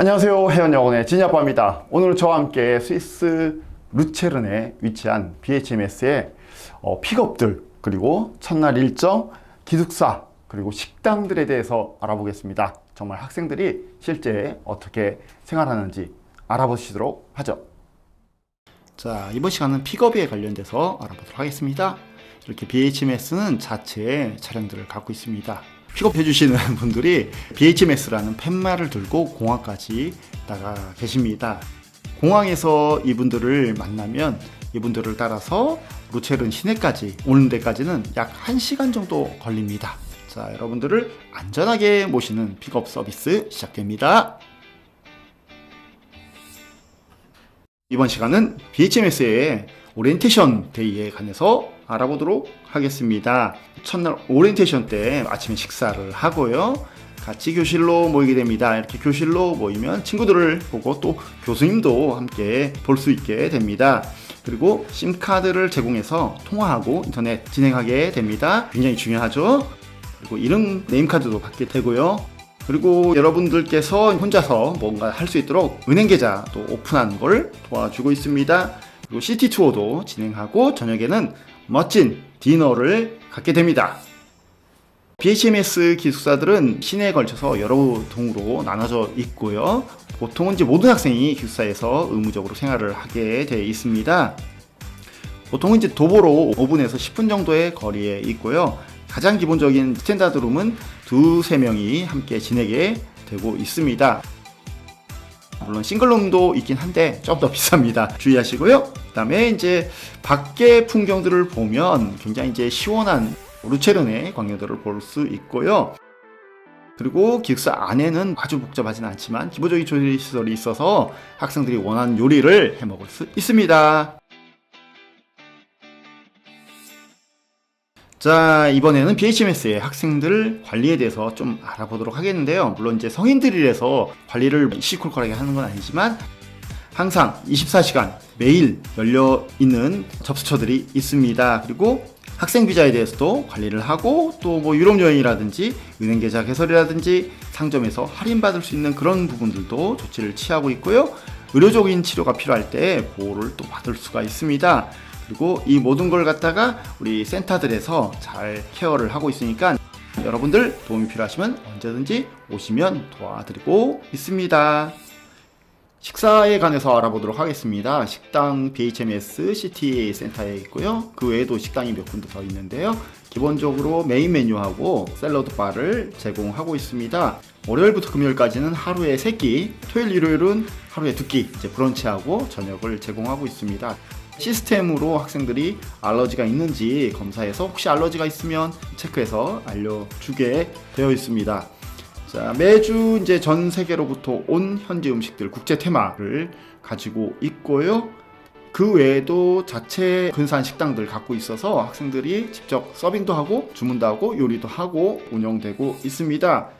안녕하세요. 해연여원의 진야빠입니다. 오늘 저와 함께 스위스 루체른에 위치한 BHMS의 어, 픽업들 그리고 첫날 일정, 기숙사 그리고 식당들에 대해서 알아보겠습니다. 정말 학생들이 실제 어떻게 생활하는지 알아보시도록 하죠. 자, 이번 시간은 픽업에 관련돼서 알아보도록 하겠습니다. 이렇게 BHMS는 자체 차량들을 갖고 있습니다. 픽업해 주시는 분들이 BHMS라는 팻말을 들고 공항까지 나가 계십니다. 공항에서 이분들을 만나면 이분들을 따라서 루체른 시내까지 오는 데까지는 약 1시간 정도 걸립니다. 자, 여러분들을 안전하게 모시는 픽업 서비스 시작됩니다. 이번 시간은 BHMS의 오리엔테이션 데이에 관해서 알아보도록 하겠습니다. 첫날 오리엔테이션 때 아침에 식사를 하고요. 같이 교실로 모이게 됩니다. 이렇게 교실로 모이면 친구들을 보고 또 교수님도 함께 볼 수 있게 됩니다. 그리고 심카드를 제공해서 통화하고 인터넷 진행하게 됩니다. 굉장히 중요하죠. 그리고 이름 네임카드도 받게 되고요. 그리고 여러분들께서 혼자서 뭔가 할 수 있도록 은행 계좌도 오픈하는 걸 도와주고 있습니다. 그리고 시티 투어도 진행하고 저녁에는 멋진 디너를 갖게 됩니다. BHMS 기숙사들은 시내에 걸쳐서 여러 동으로 나눠져 있고요. 보통은 이제 모든 학생이 기숙사에서 의무적으로 생활을 하게 되어 있습니다. 보통은 이제 도보로 5분에서 10분 정도의 거리에 있고요. 가장 기본적인 스탠다드 룸은 두세 명이 함께 지내게 되고 있습니다. 물론 싱글룸도 있긴 한데 좀 더 비쌉니다. 주의하시고요. 그다음에 이제 밖의 풍경들을 보면 굉장히 이제 시원한 루체른의 광경들을 볼 수 있고요. 그리고 기숙사 안에는 아주 복잡하진 않지만 기본적인 조리 시설이 있어서 학생들이 원하는 요리를 해 먹을 수 있습니다. 자, 이번에는 BHMS의 학생들 관리에 대해서 좀 알아보도록 하겠는데요. 물론 이제 성인들이라서 관리를 시콜콜하게 하는 건 아니지만 항상 24시간 매일 열려 있는 접수처들이 있습니다. 그리고 학생 비자에 대해서도 관리를 하고 또 뭐 유럽 여행이라든지 은행 계좌 개설이라든지 상점에서 할인받을 수 있는 그런 부분들도 조치를 취하고 있고요. 의료적인 치료가 필요할 때 보호를 또 받을 수가 있습니다. 그리고 이 모든 걸 갖다가 우리 센터들에서 잘 케어를 하고 있으니까 여러분들 도움이 필요하시면 언제든지 오시면 도와드리고 있습니다. 식사에 관해서 알아보도록 하겠습니다. 식당 BHMS CTA 센터에 있고요. 그 외에도 식당이 몇 군데 더 있는데요. 기본적으로 메인 메뉴하고 샐러드 바를 제공하고 있습니다. 월요일부터 금요일까지는 하루에 3끼, 토요일, 일요일은 하루에 2끼 이제 브런치하고 저녁을 제공하고 있습니다. 시스템으로 학생들이 알러지가 있는지 검사해서 혹시 알러지가 있으면 체크해서 알려주게 되어 있습니다. 자, 매주 이제 전 세계로부터 온 현지 음식들 국제 테마를 가지고 있고요. 그 외에도 자체 근사한 식당들 갖고 있어서 학생들이 직접 서빙도 하고 주문도 하고 요리도 하고 운영되고 있습니다.